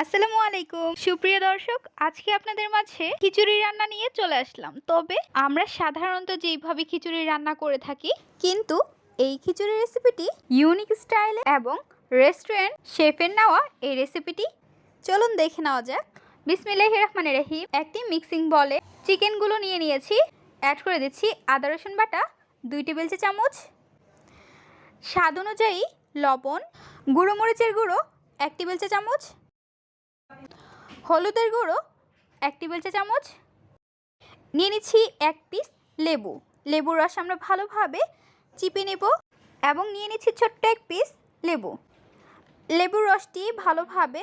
আসসালামু আলাইকুম। সুপ্রিয় দর্শক, আজকে আপনাদের মাঝে খিচুড়ি রান্না নিয়ে চলে আসলাম। তবে আমরা সাধারণত যেইভাবে খিচুড়ি রান্না করে থাকি, কিন্তু এই খিচুড়ি রেসিপিটি ইউনিক স্টাইলে এবং রেস্টুরেন্ট শেফের নেওয়া এই রেসিপিটি। চলুন দেখে নেওয়া যাক। বিসমিল্লাহ রহমানের রহিম। একটি মিক্সিং বলে চিকেনগুলো নিয়ে নিয়েছি। অ্যাড করে দিচ্ছি আদা, রসুন বাটা, দুই টেবিল চা চামচ। স্বাদ অনুযায়ী লবণ, গুঁড়ো মরিচের গুঁড়ো, এক টেবিল চা চামচ। হলুদের গুঁড়ো এক টেবিল চা চামচ। নিয়ে নিচ্ছি এক পিস লেবু। লেবুর রস আমরা ভালোভাবে চিপে নেব এবং নিয়ে নিচ্ছি ছোট্ট এক পিস লেবু। লেবুর রসটি ভালোভাবে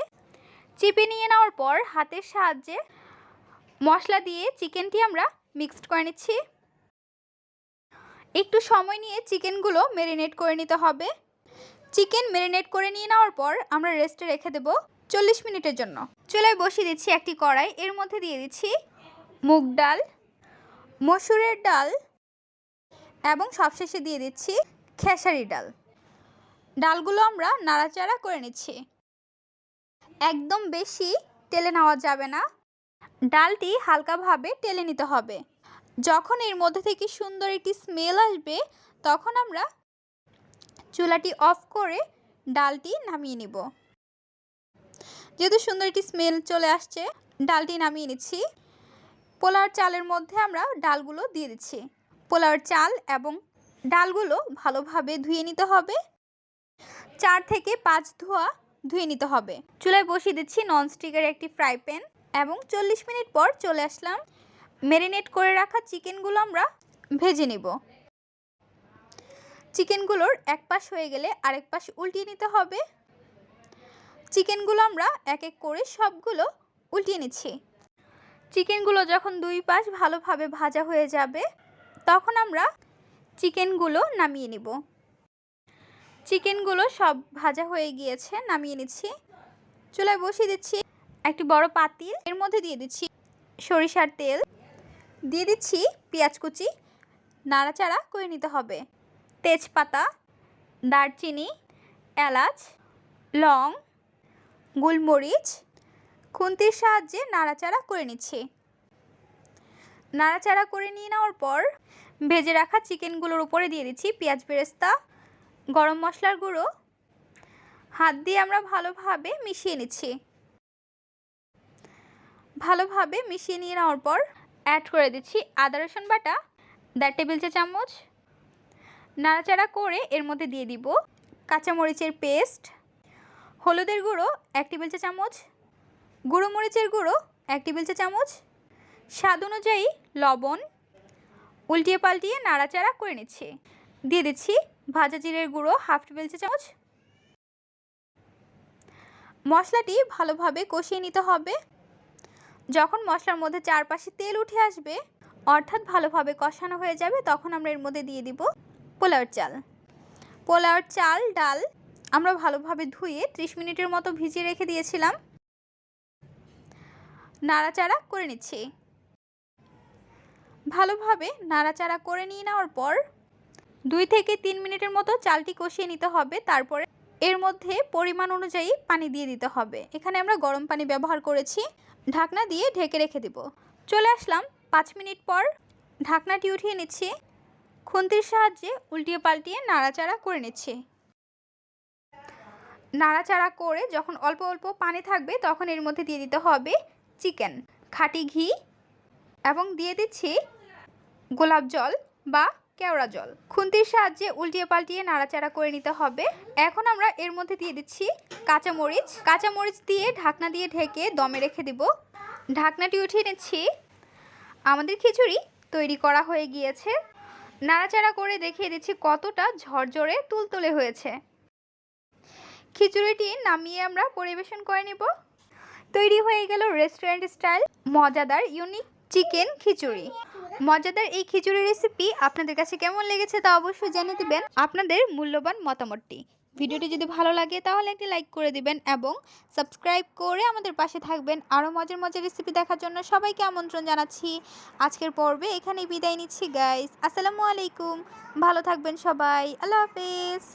চিপে নিয়ে নেওয়ার পর হাতের সাহায্যে মশলা দিয়ে চিকেনটি আমরা মিক্সড করে নিচ্ছি। একটু সময় নিয়ে চিকেনগুলো ম্যারিনেট করে নিতে হবে। চিকেন ম্যারিনেট করে নিয়ে নেওয়ার পর আমরা রেস্টে রেখে দেব। চল্লিশ মিনিটের জন্য। চুলায় বসিয়ে দিচ্ছি একটি কড়াই। এর মধ্যে দিয়ে দিচ্ছি মুগ ডাল, মসুরের ডাল এবং সবশেষে দিয়ে দিচ্ছি খেসারি ডাল। ডালগুলো আমরা নাড়াচাড়া করে নিচ্ছি। একদম বেশি তেলে নেওয়া যাবে না। ডালটি হালকাভাবে টেলে নিতে হবে। যখন এর মধ্যে থেকে সুন্দর একটি স্মেল আসবে, তখন আমরা চুলাটি অফ করে ডালটি নামিয়ে নিব। যেহেতু সুন্দর একটি স্মেল চলে আসছে, ডালটি নামিয়ে নিচ্ছি। পোলাওর চালের মধ্যে আমরা ডালগুলো দিয়ে দিচ্ছি। পোলাওর চাল এবং ডালগুলো ভালোভাবে ধুয়ে নিতে হবে। চার থেকে পাঁচ ধোয়া ধুয়ে নিতে হবে। চুলায় বসিয়ে দিচ্ছি ননস্টিকের একটি ফ্রাই প্যান এবং চল্লিশ মিনিট পর চলে আসলাম। ম্যারিনেট করে রাখা চিকেনগুলো আমরা ভেজে নিব। চিকেনগুলোর এক পাশ হয়ে গেলে আরেক পাশ উল্টিয়ে নিতে হবে। চিকেনগুলো আমরা এক এক করে সবগুলো উল্টিয়ে নিচ্ছি। চিকেনগুলো যখন দুই পাশ ভালোভাবে ভাজা হয়ে যাবে, তখন আমরা চিকেনগুলো নামিয়ে নিব। চিকেনগুলো সব ভাজা হয়ে গিয়েছে, নামিয়ে নিচ্ছি। চুলায় বসিয়ে দিচ্ছি একটি বড় পাতিল, এর মধ্যে দিয়ে দিচ্ছি সরিষার তেল, দিয়ে দিচ্ছি পেঁয়াজ কুচি, নাড়াচাড়া করে নিতে হবে। তেজপাতা, দারচিনি, এলাচ, লং গোলমরিচ খুন্তির সাহায্যে নাড়াচাড়া করে নিচ্ছি। নাড়াচাড়া করে নিয়ে নেওয়ার পর ভেজে রাখা চিকেনগুলোর উপরে দিয়ে দিচ্ছি পেঁয়াজ বেরেস্তা, গরম মশলার গুঁড়ো। হাত দিয়ে আমরা ভালোভাবে মিশিয়ে নিচ্ছি। ভালোভাবে মিশিয়ে নিয়ে নেওয়ার পর অ্যাড করে দিচ্ছি আদা, রসুন বাটা, দেড় টেবিল চা চামচ। নাড়াচাড়া করে এর মধ্যে দিয়ে দিব কাঁচামরিচের পেস্ট হলুদের গুঁড়ো, এক টেবিল চা চামচ। গুঁড়ো মরিচের গুঁড়ো, এক টেবিল চা চামচ। স্বাদ অনুযায়ী লবণ। উল্টিয়ে পাল্টিয়ে নাড়াচাড়া করে নিচ্ছি। দিয়ে দিচ্ছি ভাজা জিরের গুঁড়ো, হাফ টেবিল চা চামচ। মশলাটি ভালোভাবে কষিয়ে নিতে হবে। যখন মশলার মধ্যে চারপাশে তেল উঠে আসবে, অর্থাৎ ভালোভাবে কষানো হয়ে যাবে, তখন আমরা এর মধ্যে দিয়ে দিব পোলাওর চাল। পোলাওর চাল, ডাল আমরা ভালোভাবে ধুয়ে ত্রিশ মিনিটের মতো ভিজিয়ে রেখে দিয়েছিলাম। নাড়াচাড়া করে নিচ্ছি। ভালোভাবে নাড়াচাড়া করে নিয়ে নেওয়ার পর দুই থেকে তিন মিনিটের মতো চালটি কষিয়ে নিতে হবে। তারপরে এর মধ্যে পরিমাণ অনুযায়ী পানি দিয়ে দিতে হবে। এখানে আমরা গরম পানি ব্যবহার করেছি। ঢাকনা দিয়ে ঢেকে রেখে দিব। চলে আসলাম পাঁচ মিনিট পর ঢাকনাটি উঠিয়ে নিচ্ছি। খুন্তির সাহায্যে উল্টিয়ে পাল্টিয়ে নাড়াচাড়া করে নিচ্ছি। নাড়াচাড়া করে যখন অল্প অল্প পানি থাকবে তখন এর মধ্যে দিয়ে দিতে হবে চিকেন। খাঁটি ঘি এবং দিয়ে দিচ্ছি গোলাপ জল বা কেওড়া জল। খুন্তির সাহায্যে উল্টিয়ে পাল্টিয়ে নাড়াচাড়া করে নিতে হবে। এখন আমরা এর মধ্যে দিয়ে দিচ্ছি কাঁচামরিচ। কাঁচামরিচ দিয়ে ঢাকনা দিয়ে ঢেকে দমে রেখে দিব। ঢাকনাটি উঠিয়ে নিচ্ছি। আমাদের খিচুড়ি তৈরি করা হয়ে গিয়েছে। নাড়াচাড়া করে দেখিয়ে দিচ্ছি কতটা ঝরঝরে তুলতুলে হয়েছে। খিচুড়িটি নামিয়ে আমরা পরিবেশন করে নিব। তৈরি হয়ে গেল রেস্টুরেন্ট স্টাইল মজাদার ইউনিক চিকেন খিচুড়ি। মজাদার এই খিচুড়ি রেসিপি আপনাদের কাছে কেমন লেগেছে তা অবশ্যই জানিয়ে দিবেন আপনাদের মূল্যবান মতামতটি। ভিডিওটি যদি ভালো লাগে তাহলে একটি লাইক করে দিবেন এবং সাবস্ক্রাইব করে আমাদের পাশে থাকবেন। আরও মজার মজার রেসিপি দেখার জন্য সবাইকে আমন্ত্রণ জানাচ্ছি। আজকের পর্বে এখানেই বিদায় নিচ্ছি গাইস আসসালামু আলাইকুম। ভালো থাকবেন সবাই। আল্লাহ হাফেজ।